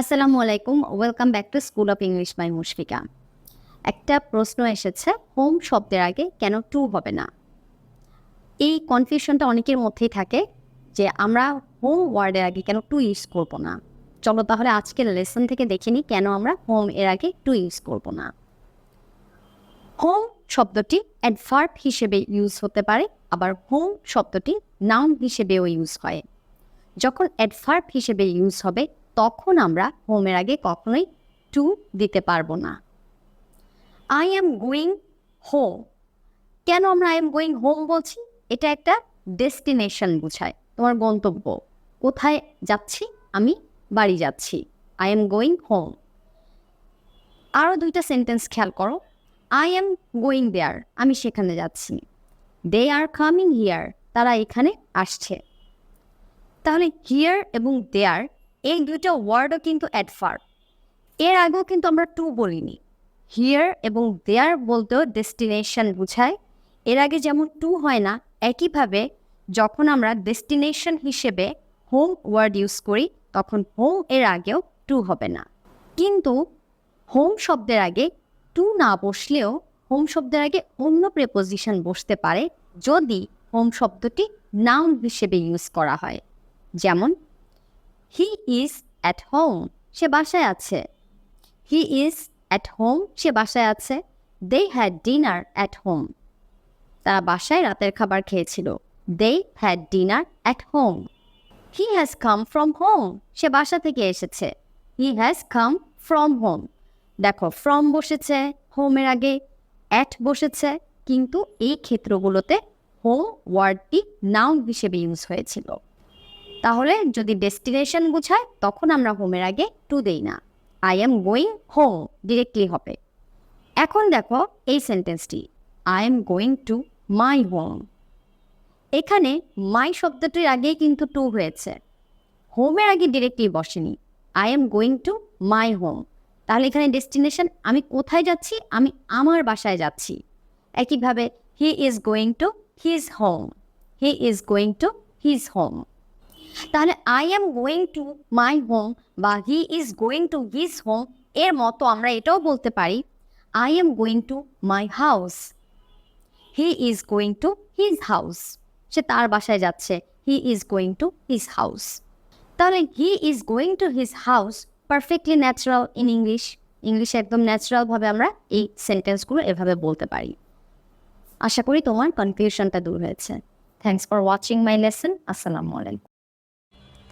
আসসালামু আলাইকুম welcome back to school of English by Mushfika. একটা প্রশ্ন এসেছে হোম শব্দের আগে কেন টু হবে না? এই কনফিউশনটা অনেকের মধ্যেই থাকে যে আমরা হোম ওয়ার্ডের আগে কেন টু ইউজ করব না। চলো তাহলে আজকের লেসন থেকে দেখে নিই কেন আমরা হোম এর আগে টু ইউজ করব না। হোম শব্দটি অ্যাডভার্ব হিসেবে ইউজ হতে পারে, আবার হোম শব্দটি নাউন হিসেবেও ইউজ হয়। যখন অ্যাডভার্ব হিসেবে ইউজ হবে তখন আমরা হোমের আগে কখনোই টু দিতে পারব না। আই অ্যাম গোয়িং হোম কেন আমরা আই এম গোয়িং হোম বলছি? এটা একটা ডেস্টিনেশন বোঝায়, তোমার গন্তব্য। কোথায় যাচ্ছি? আমি বাড়ি যাচ্ছি। আই এম গোয়িং হোম আরও দুইটা সেন্টেন্স খেয়াল করো। আই এম গোয়িং দেয়ার আমি সেখানে যাচ্ছি। দে আর কামিং হিয়ার তারা এখানে আসছে। তাহলে হিয়ার এবং দেয়ার এই দুটো ওয়ার্ডও কিন্তু অ্যাডভার্ব এর আগেও কিন্তু আমরা টু বলিনি। হিয়ার এবং দেয়ার বলতেও ডেস্টিনেশন বোঝায়। এর আগে যেমন টু হয় না, একইভাবে যখন আমরা ডেস্টিনেশন হিসেবে হোম ওয়ার্ড ইউজ করি, তখন হোম এর আগেও টু হবে না। কিন্তু হোম শব্দের আগে টু না বসলেও হোম শব্দের আগে অন্য প্রেপোজিশন বসতে পারে, যদি হোম শব্দটি নাউন হিসেবে ইউজ করা হয়। যেমন হি ইজ অ্যাট হোম সে বাসায় আছে। হি ইজ অ্যাট হোম সে বাসায় আছে। They had dinner at home তারা বাসায় রাতের খাবার খেয়েছিল। They had dinner at home he has come from home সে বাসা থেকে এসেছে। He has come from home দেখো ফ্রম বসেছে হোমের আগে অ্যাট বসেছে, কিন্তু এই ক্ষেত্রগুলোতে হোম ওয়ার্ডটি নাউন হিসেবে ইউজ হয়েছিল। তাহলে যদি ডেস্টিনেশন বোঝায় তখন আমরা হোমের আগে টু দেই না। I am going home directly হবে। এখন দেখো এই সেন্টেন্সটি I am going to my home এখানে মাই শব্দটির আগেই কিন্তু টু হয়েছে। হোমের আগে ডিরেক্টলি বসেনি। I am going to my home তাহলে এখানে ডেস্টিনেশন আমি কোথায় যাচ্ছি? আমি আমার বাসায় যাচ্ছি। একইভাবে he is going to his home he is going to his home তাহলে I am going to my home বা he is going to his home এর মতো আমরা এটাও বলতে পারি I am going to my house he is going to his house সে তার বাসায় যাচ্ছে he is going to his house তাহলে he is going to his house perfectly natural in English ইংলিশে একদম ন্যাচারালভাবে আমরা এই সেন্টেন্সগুলো এভাবে বলতে পারি। আশা করি তোমার কনফিউশনটা দূর হয়েছে। Thanks for watching my lesson আসসালামু আলাইকুম।